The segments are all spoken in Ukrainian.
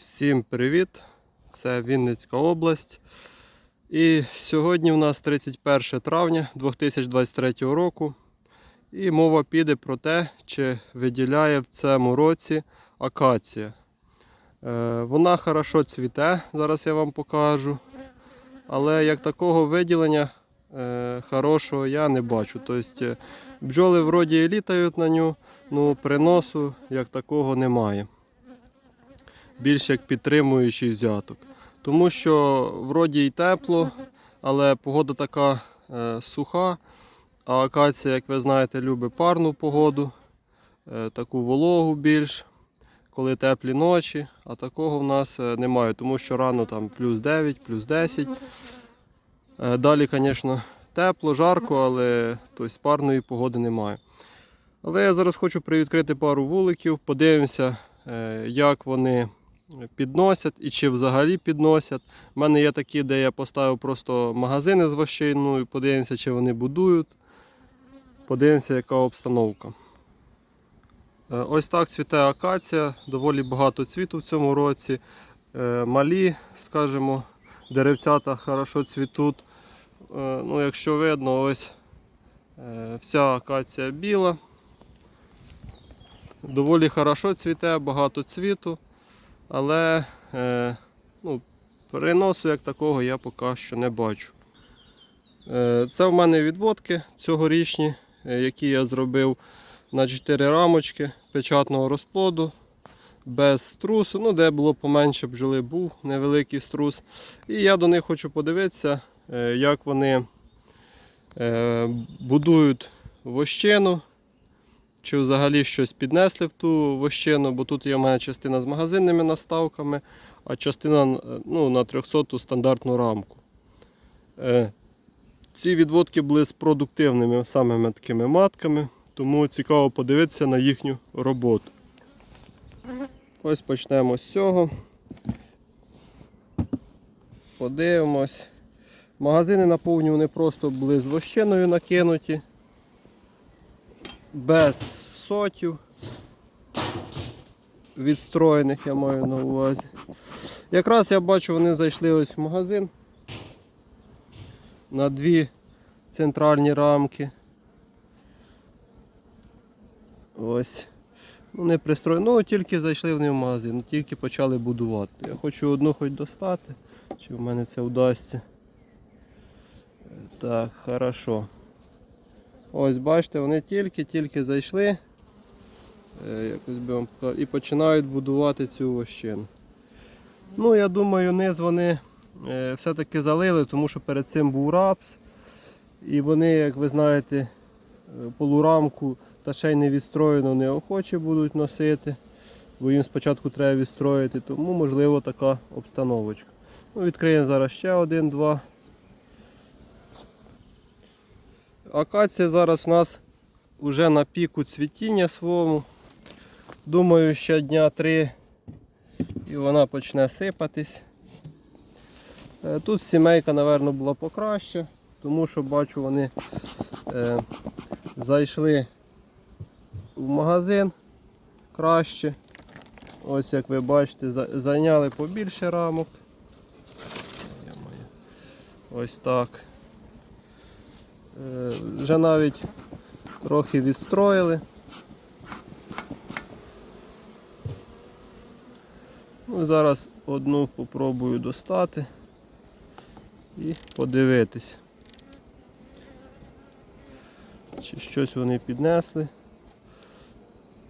Всім привіт! Це Вінницька область. І сьогодні в нас 31 травня 2023 року. І мова піде про те, чи виділяє в цьому році акація. Е, Вона хорошо цвіте, зараз я вам покажу. Але як такого виділення е, хорошого я не бачу. Тобто е, бджоли вроді літають на ню, ну приносу як такого немає більш як підтримуючий взяток. Тому що вроді й тепло, але погода така е, суха, а акація, як ви знаєте, любить парну погоду, е, таку вологу більш, коли теплі ночі, а такого в нас е, немає, тому що рано там плюс 9, плюс 10. Е, далі, звісно, тепло, жарко, але тобто, парної погоди немає. Але я зараз хочу привідкрити пару вуликів, подивимося, е, як вони підносять і чи взагалі підносять. У мене є такі, де я поставив просто магазини з вощиною, подивимося, чи вони будують. Подивимося, яка обстановка. Е, Ось так цвіте акація, доволі багато цвіту в цьому році. Е, Малі, скажімо, деревцята хорошо цвітуть. Е, Ну, якщо видно, ось вся акація біла. Доволі хорошо цвіте, багато цвіту. Але е, ну, переносу як такого я поки що не бачу. Е, це в мене відводки цьогорічні, е, які я зробив на 4 рамочки печатного розплоду, без струсу, ну де було поменше бджоли, був невеликий струс. І я до них хочу подивитися, е, як вони е, будують вощину. Чи взагалі щось піднесли в ту вощину, бо тут є в мене частина з магазинними наставками, а частина е, ну, на 300 стандартну рамку. Е, ці відводки були з продуктивними самими такими матками, тому цікаво подивитися на їхню роботу. Ось почнемо з цього. Подивимось. Магазини наповнювані просто були з вощиною накинуті без сотів відстроєних, я маю на увазі. Якраз я бачу, вони зайшли ось в магазин на дві центральні рамки. Ось. Не пристроєні. Ну, тільки зайшли вони в магазин, тільки почали будувати. Я хочу одну хоч достати, чи в мене це вдасться. Так, хорошо. Ось бачите, вони тільки-тільки зайшли е, якось би вам і починають будувати цю вощину. Ну, я думаю, низ вони е, все-таки залили, тому що перед цим був рапс. І вони, як ви знаєте, е, полурамку та ще й не відстроєно неохоче будуть носити, бо їм спочатку треба відстроїти, тому можливо така обстановочка. Ну, Відкриємо зараз ще один-два. Акація зараз у нас вже на піку цвітіння своєму. Думаю, ще дня три і вона почне сипатись. Е, Тут сімейка, мабуть, була покраще, тому що бачу, вони е, зайшли в магазин краще. Ось як ви бачите, зайняли побільше рамок. Ось так. Е, Вже навіть трохи відстроїли. Ну, зараз одну попробую достати і подивитись, чи щось вони піднесли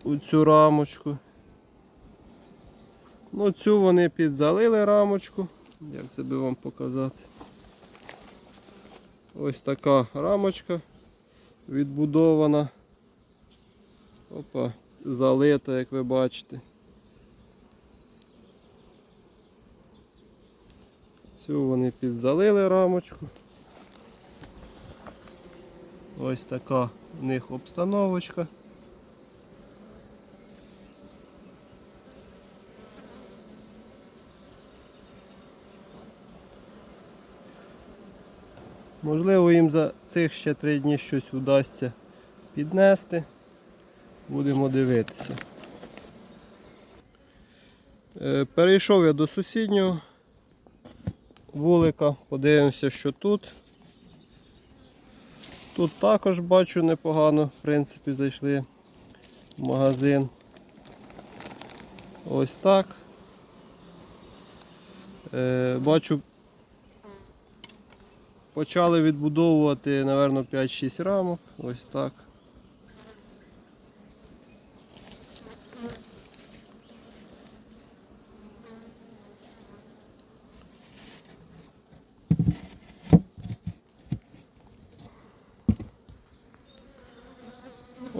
у цю рамочку. Ну, цю вони підзалили рамочку, як це би вам показати. Ось така рамочка відбудована. Опа, залита, як ви бачите. Цю вони підзалили рамочку. Ось така в них обстановочка. Можливо, їм за цих ще три дні щось вдасться піднести. Будемо дивитися. Е, Перейшов я до сусіднього вулика, подивимося, що тут. Тут також бачу непогано, в принципі, зайшли в магазин. Ось так. Е, бачу, почали відбудовувати, напевно, 5-6 рамок. Ось так.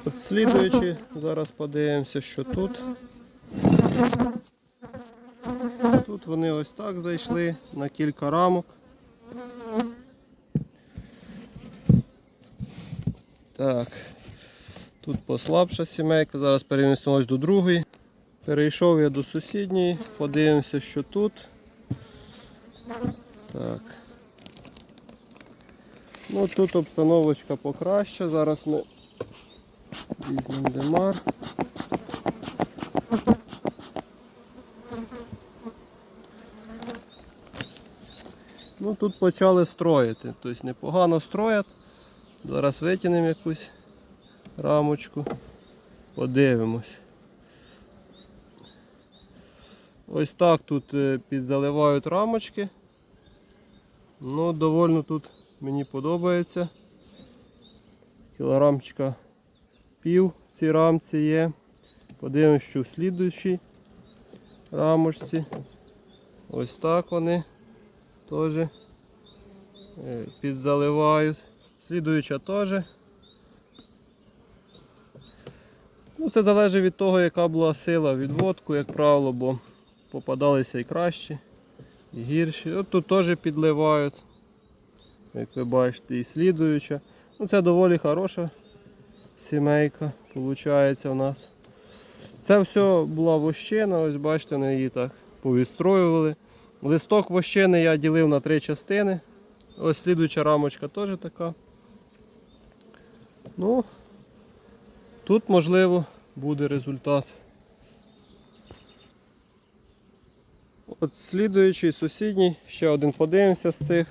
От слідуючи, зараз подивимося, що тут. Тут вони ось так зайшли на кілька рамок. Так. Тут послабша сімейка, зараз перемістимось до другої. Перейшов я до сусідньої, подивимося, що тут. Так. Ну тут обстановочка покраща. Зараз ми візьмемо демар. Ну тут почали строїти, тобто непогано строять. Зараз витягнемо якусь рамочку, подивимось. Ось так тут е, підзаливають рамочки. Ну, довольно тут мені подобається. Кілограмчика пів в цій рамці є. Подивимось, що в слідуючій рамочці. Ось так вони теж е, підзаливають. Слідуюча теж. Ну, це залежить від того, яка була сила відводку, як правило, бо попадалися і кращі, і гірші. От тут теж підливають. Як ви бачите, і слідуюча. Ну, це доволі хороша сімейка, виходить у нас. Це все була вощина, ось бачите, вони її так повідстроювали. Листок вощини я ділив на три частини. Ось слідуюча рамочка теж така. Ну, тут можливо буде результат. От слідуючий сусідній, ще один подивимося з цих.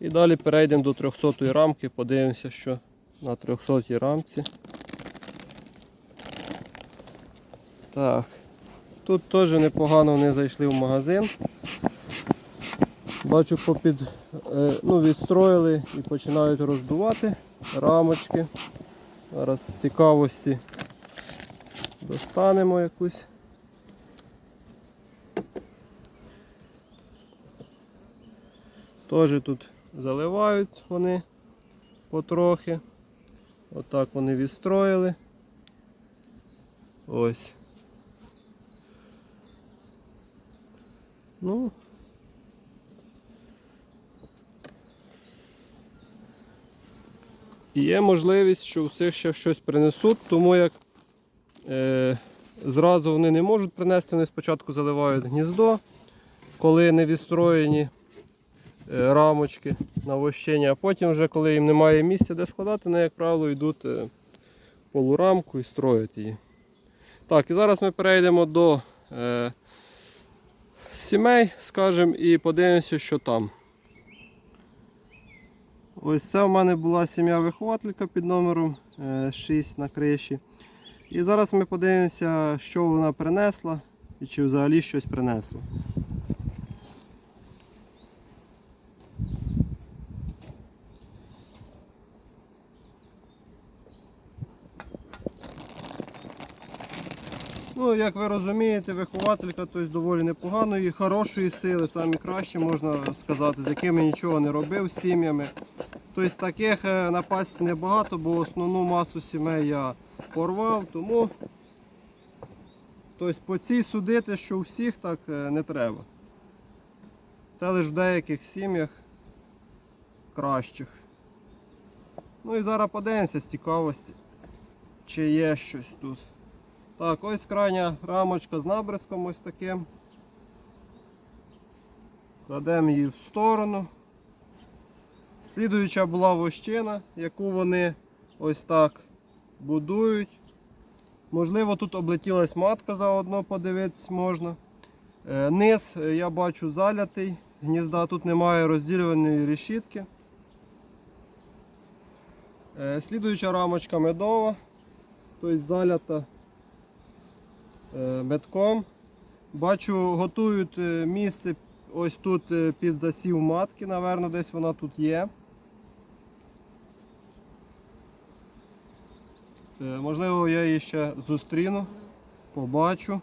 І далі перейдемо до 300 рамки, подивимося, що на 300 рамці. Так. Тут теж непогано вони зайшли в магазин. Бачу, попід, е, ну, відстроїли і починають роздувати рамочки. Зараз з цікавості достанемо якусь. Теж тут заливають вони потрохи. Отак вони відстроїли. Ось. Ну. Є можливість, що всіх ще щось принесуть, тому як е, зразу вони не можуть принести, вони спочатку заливають гніздо, коли не відстроєні е, рамочки на вощення, а потім вже коли їм немає місця, де складати, вони, як правило, йдуть е, полурамку і строять її. Так, і зараз ми перейдемо до е, сімей, скажімо, і подивимося, що там. Ось це в мене була сім'я вихователька під номером е, 6 на криші. І зараз ми подивимося, що вона принесла і чи взагалі щось принесла. Ну, як ви розумієте, вихователька тобто, доволі непоганої, хорошої сили, самі краще можна сказати, з якими нічого не робив з сім'ями. Тобто таких е, небагато, бо основну масу сімей я порвав, тому тобто, по цій судити, що у всіх так е, не треба. Це лише в деяких сім'ях кращих. Ну і зараз подивимося з цікавості, чи є щось тут. Так, ось крайня рамочка з набризком ось таким. Кладемо її в сторону. Слідуюча була вощина, яку вони ось так будують. Можливо, тут облетілась матка заодно подивитись можна. Е, Низ е, я бачу залятий, гнізда тут немає розділюваної решітки. Е, Слідуюча рамочка медова, тобто залята метком. Бачу, готують місце ось тут під засів матки, напевно, десь вона тут є. Можливо, я її ще зустріну, побачу.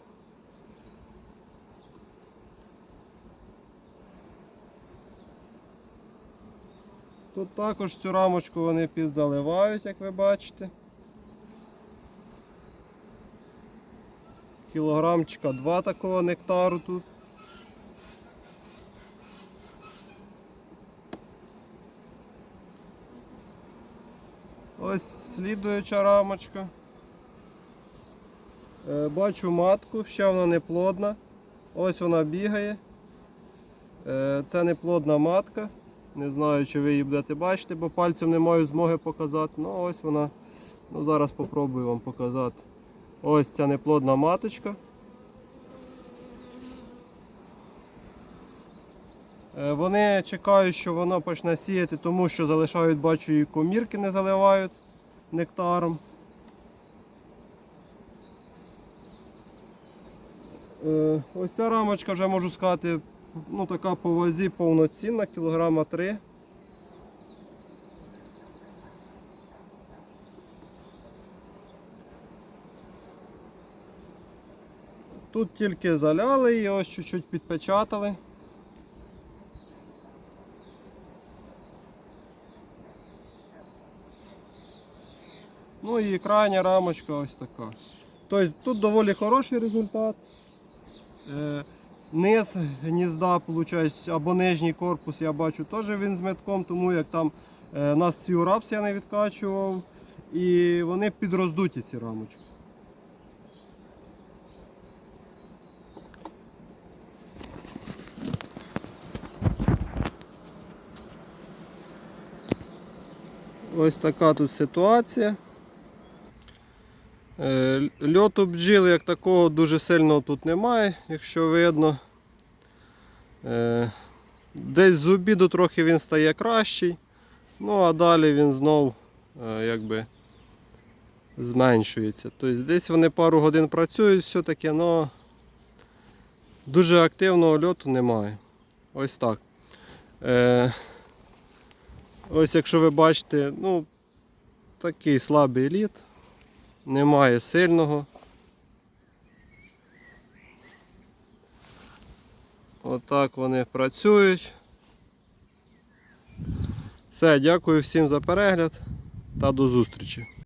Тут також цю рамочку вони підзаливають, як ви бачите. Кілограмчика два такого нектару тут. Ось слідуюча рамочка. Е, Бачу матку, ще вона не плодна. Ось вона бігає. Е, Це не плодна матка. Не знаю, чи ви її будете бачити, бо пальцем не маю змоги показати. Ну ось вона. Ну, зараз спробую вам показати. Ось ця неплодна маточка. Е, Вони чекають, що воно почне сіяти, тому що залишають, бачу, і комірки не заливають нектаром. Е, Ось ця рамочка вже можу сказати, ну така по вазі повноцінна, кілограма 3. Тут тільки заляли і ось чуть-чуть підпечатали. Ну і крайня рамочка ось така. Тобто тут доволі хороший результат. Е, Низ гнізда, виходить, або нижній корпус, я бачу, теж він з метком, тому як там е, нас цю рапс я не відкачував. І вони підроздуті ці рамочки. Ось така тут ситуація. Е, Льоту бджіл як такого дуже сильно тут немає, якщо видно. Е, Десь з обіду трохи він стає кращий, ну а далі він знов е, якби зменшується. Тобто десь вони пару годин працюють все-таки, але дуже активного льоту немає. Ось так. Ось якщо ви бачите, ну, такий слабий лід, немає сильного. Отак вони працюють. Все, дякую всім за перегляд та до зустрічі.